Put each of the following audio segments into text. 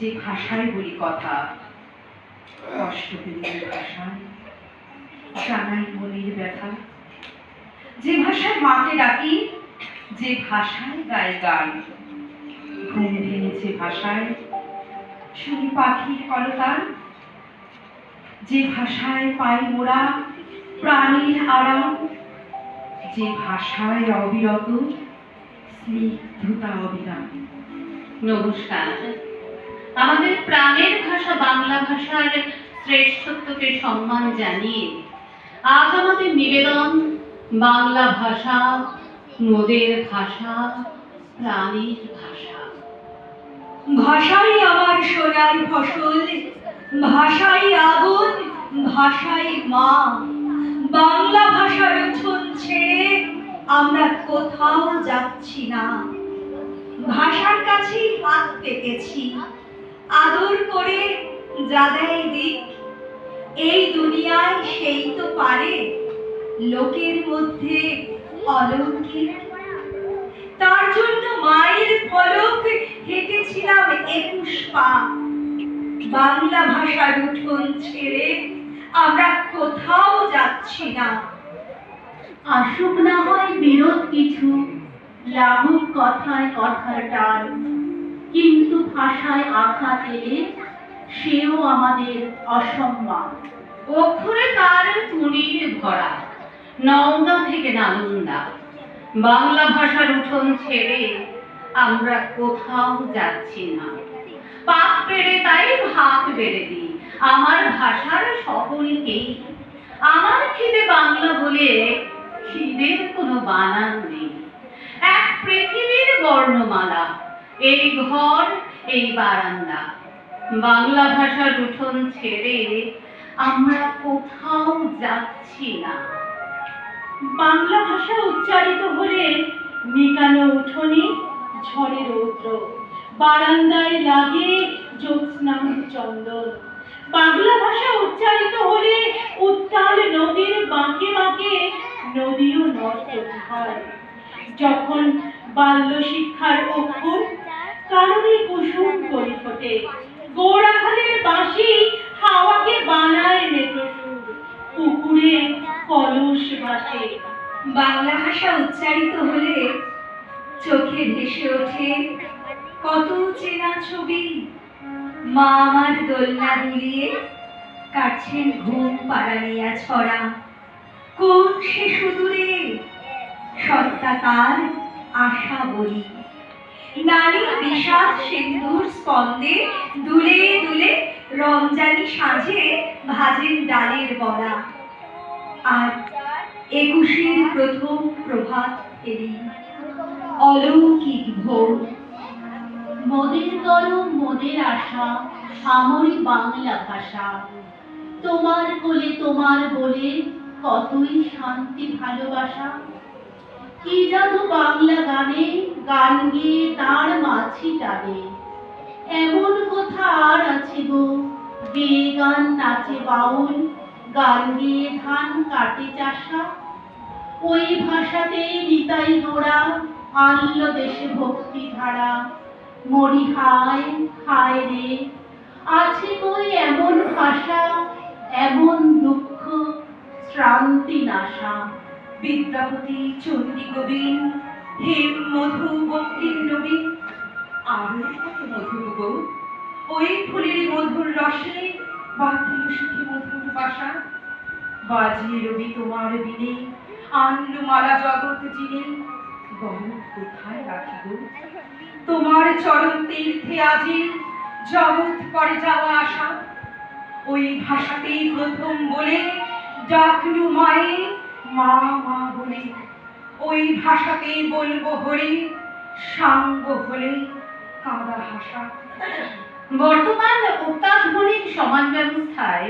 যে ভাষায় বলি কথা, কষ্ট পেলে যে ভাষায় জানাই মনের ব্যথা। যে ভাষায় মাকে ডাকি, যে ভাষায় গায়ে গান। ঘুম ভেঙেছে ভাষায়, শুনি পাখির কলতান। যে ভাষায় পাই মোরা প্রাণীর আরাম যে ভাষায় অবিরত স্নিগ্ধতা অবিরাম। নমস্কার। আমাদের প্রাণের ভাষা, বাংলা ভাষার শ্রেষ্ঠত্বকে সম্মান জানিয়ে আজ আমাদের নিবেদন বাংলা ভাষা, নদের ভাষা, প্রাণীর ভাষা। ভাষাই আমার সোনার ফসল, ভাষাই আগুন, ভাষাই মা। বাংলা ভাষার উঠোন আমরা কোথাও যাচ্ছি না। ভাষার কাছেই হাত পেতেছি। আদর করে যাদের দিক, এই দুনিয়ায় সেই তো পারে, লোকের মধ্যে অলৌকিক। তার জন্য মায়ের পলক হেঁটেছিলাম একুশ পা। বাংলা ভাষার উঠোন ছেড়ে আমরা কোথাও যাচ্ছি না। আসুক না হয় বিরোধ কিছু। লাগুক কথায় কথার টান, কিন্তু ভাষায় আঘাত এলে সেও আমাদের অসম্মান। অক্ষরে তার তুনির ভরা নওদা থেকে নালন্দা। বাংলা ভাষার উঠোন ছেড়ে আমরা কোথাও যাচ্ছি না। পাক পেরে তাই ভাত বেড়ে দিই, আমার ভাষার সকলকেই আমার খিদে বাংলা বলে খিদের কোনো বানান নেই। এক পৃথিবীর বর্ণমালা। এই ঘর, এই বারান্দা। বাংলা ভাষার উঠোন ছেড়ে আমরা কোথাও যাচ্ছি না। বাংলা ভাষা উচ্চারিত হলে নিকানো উঠোনে ঝড়ে রৌদ্র। বারান্দায় লাগে জ্যোৎস্নার চন্দন। বাংলা ভাষা উচ্চারিত হলে উত্তাল নদীর বাঁকে বাঁকে নদীও নর্তকী হয়। যখন বাল্য শিক্ষার অক্ষর কারণে কুসুম করে ফোটে। গোড়াখালের বাঁশি হাওয়াকে বানায় মেট্রোসুর পুকুরে কলস ভাসে বাংলা ভাষা উচ্চারিত হলে চোখে ভেসে ওঠে কত চেনা ছবি। মা আমার দোলনা দুলিয়ে কাটছেন ঘুম পাড়ানিয়া ছড়া। কোন সে সুদূরে তার আশা বলি। নারী বিষাদ সিন্দুর স্পন্দে দুলে দুলে রমজানি সাঁঝে ভাজেন ডালের বড়া। আর একুশের প্রথম প্রভাত ফেরি অলৌকিক ভোর। মোদের গরম, মোদের আশা, সামরি বাংলা ভাষা। তোমার কোলে তোমার বলে কতই শান্তি ভালোবাসা। কি জাদু বাংলা গানে, গান গিয়ে তার মাছি টানে। এমন কথা আর আছে গো গেয়ে গান নাচে বাউল, গান গিয়ে ধান কাটে চাষা। ওই ভাষাতেই নিতাই গোড়া, আনল দেশে ভক্তি ধারা। মরি হায় হায় রে, আছে কই এমন ভাষা, এমন দুঃখ, শ্রান্তি নাশা। বিদ্যাপতি চণ্ডী গোবিন হেম মধু বঙ্কিম নবীন আরও মধুর ওই ফুলের মধুর রসে সুখে মধুর বাসা। বাজিয়ে রবি তোমার বিনে মালা জগৎ জিনে। কোথায় রাখিব? তোমার চরণ তীর্থে আজি জগৎ করে যাওয়া আসা ওই ভাষাতেই প্রথম বলে ডাকলু মায়ে, মা মা বলে ওই ভাষাতেই বলব হরে, সাঙ্গ হলে কাঁদা হাসা। বর্তমান অত্যাধুনিক সমাজ ব্যবস্থায়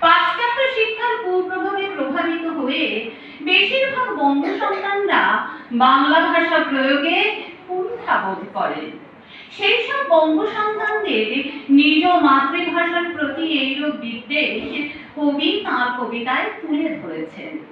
পাশ্চাত্য শিক্ষার কুপ্রভাবে প্রভাবিত হয়ে বেশিরভাগ বন্ধু সন্তানরা বাংলা ভাষা প্রয়োগে কুণ্ঠাবোধ করেন সেই সব বঙ্গ সন্তানদের নিজ মাতৃভাষার প্রতি এইরূপ বিদ্বেষ কবি তাঁর কবিতায় তুলে ধরেছেন।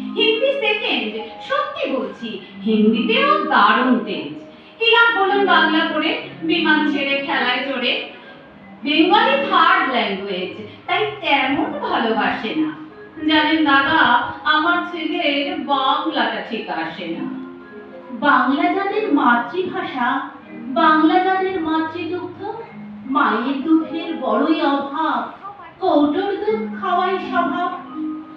হিন্দি সেকেন্ড সত্যি বলছি, হিন্দিতেও দারুণ তেজ। লাভ বলুন বাংলা পড়ে বিমান ছেড়ে খেলায় চড়ে। বেঙ্গলি থার্ড ল্যাঙ্গুয়েজ তাই তেমন ভালোবাসে না। জানেন দাদা, আমার ছেলের বাংলাটা ঠিক আসে না। বাংলা যাদের মাতৃভাষা, বাংলা যাদের মাতৃদুগ্ধ, মায়ের দুধের বড়ই অভাব, কৌটোর দুধ খাওয়াই স্বভাব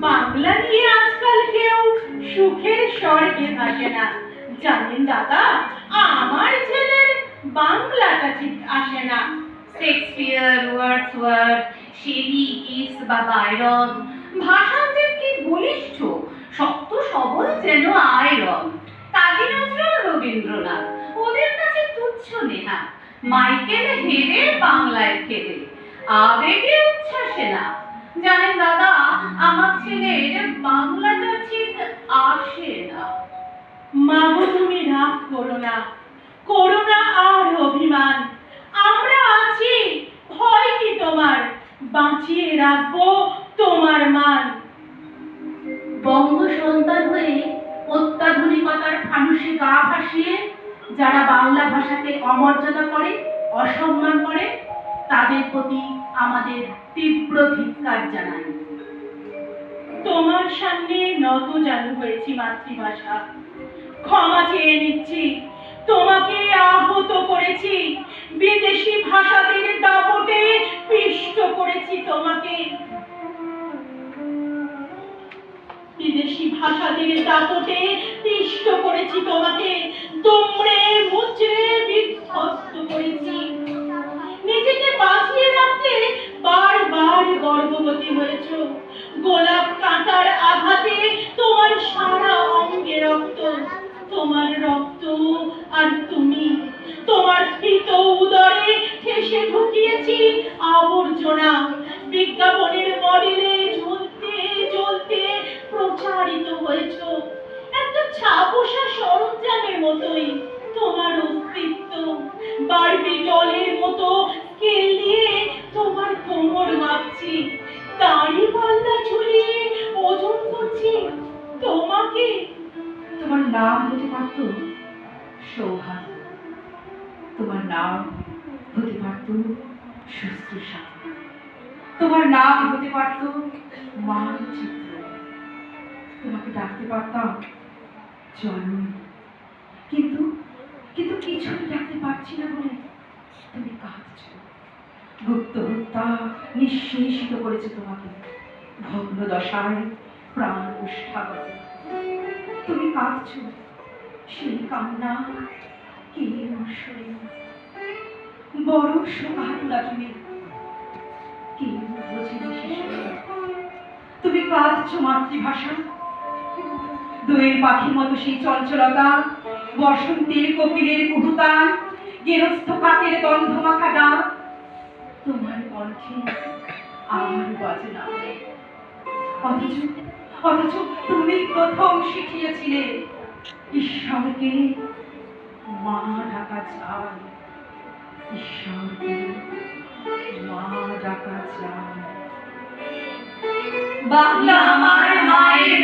বাংলা নিয়ে আজকাল কেউ সুখের স্বর্গে ভাসে না। জানেন দাদা, আমার ছেলের বাংলাটা ঠিক আসে না। শেক্সপিয়ার ওয়ার্ডসওয়ার্থ শেলি, কিস বা বায়রন ভাষান্তের কি বলিষ্ঠ? শক্ত সবল যেন আয়রন। কাজী নজরুল রবীন্দ্রনাথ, ওদের কাছে তুচ্ছ নেহা। মাইকেল হেরে বাংলায় ফেরে আবেগে উচ্ছ্বাসে না। জানেন দাদা, আমার ছেলের বাংলাটা ঠিক আসে না। মা মাগো তুমি রাগ করো না। করো না আর অভিমান। আমরা আছি, ভয় কি তোমার? বাঁচিয়ে রাখব তোমার মান। বঙ্গ সন্তান হয়ে অত্যাধুনিকতার ফানুষে গা ভাসিয়ে যারা বাংলা ভাষাকে অমর্যাদা করে, অসম্মান করে তাদের প্রতি আমাদের তীব্র ধিক্কার জানাই। তোমার সামনে নত জানু হয়েছি মাতৃভাষা। ক্ষমা চেয়ে নিচ্ছি। তোমাকে আহত করেছি। বিদেশি ভাষাদের দাপটে পিষ্ট করেছি তোমাকে। বিদেশি ভাষাদের দাপটে পিষ্ট করেছি তোমাকে। তোমরে মুচড়ে বিধ্বস্ত করেছি। গর্ভবতী হয়েছ। গোলাপ কাঁটার আঘাতে তোমার সারা অঙ্গে রক্ত। তোমার রক্ত আর তুমি। তোমার উদরে আবর্জনা। বিজ্ঞাপনের মডেলে ঝুলতে জ্বলতে প্রচারিত হয়েছ। একটা ছাপোষা সরঞ্জামের মতোই তোমার অস্তিত্ব। বাড়বি জলের মতো স্কেল দিয়ে তোমার কোমর মাপছি, দাড়ি পাল্লা ঝুলিয়ে ওজন করছি। তোমাকে, তোমার নাম হতে পারত সৌভাগ্য। তোমার নাম হতে পারত শুশ্রূষা। তোমার নাম হতে পারত মানচিত্র। তোমাকে ডাকতে পারতাম জন্ম কিন্তু কিন্তু কিছুই ডাকতে পারছি না বলে তুমি কাঁদছ। গুপ্ত হত্যা নিঃশেষিত করেছে তোমাকে। ভগ্ন দশায় প্রাণ উষ্ঠাগত তুমি কাঁদছ? সেই কান্না কে শোনে বড় শোকাতুরা তুমি? কে বোঝে? তুমি কাঁদছ মাতৃভাষা? দোয়েল পাখির মতো সেই চঞ্চলতা, বসন্তের কপিলের কুহুতান গেরস্থ কাকের গন্ধ মাখা তোমার কণ্ঠে আমার বাজে অথচ অথচ তুমি প্রথম শিখিয়েছিলে, ঈশ্বরকে মা ডাকা চাই ঈশ্বরকে মা ডাকা চাই বাংলা আমার মায়ের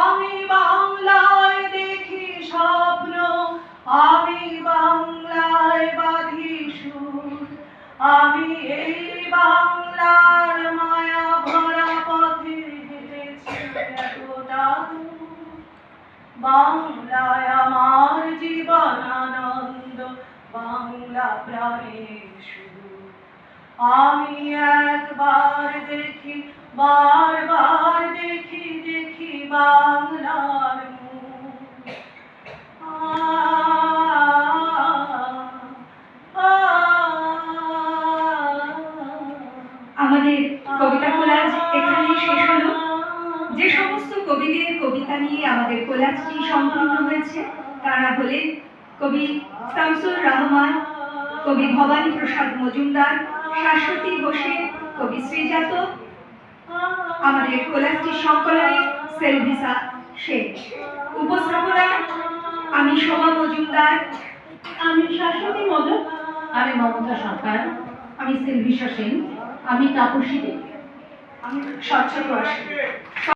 আমি বাংলায় দেখি স্বপ্ন, আমি বাংলায় বাঁধি সুর। আমি এই বাংলার মায়া ভরা পথে হেঁটেছি এতটা বাংলায় আমার জীবন আনন্দ বাংলা প্রাণের সুর। আমি একবার দেখি বারবার দেখি দেখি বাংলার আমাদের কবিতা কোলাজ এখানেই শেষ হলো। যে সমস্ত কবিদের কবিতা নিয়ে আমাদের কোলাজটি সম্পূর্ণ হয়েছে, তারা হলেন কবি শামসুর রহমান, কবি ভবানী প্রসাদ মজুমদার, শাশ্বতী হোসেন কবি শ্রীজাত আমাদের কোলাজটি সংকলনে সেলভিসা শেখ উপস্থাপনায় আমি শোভা মজুমদার। আমি শাশ্বতী মজুম আমি মমতা সরকার। আমি সেলভিসা সেন। আমি তাপসী দেবী। আমি স্বচ্ছ প্রশ্ন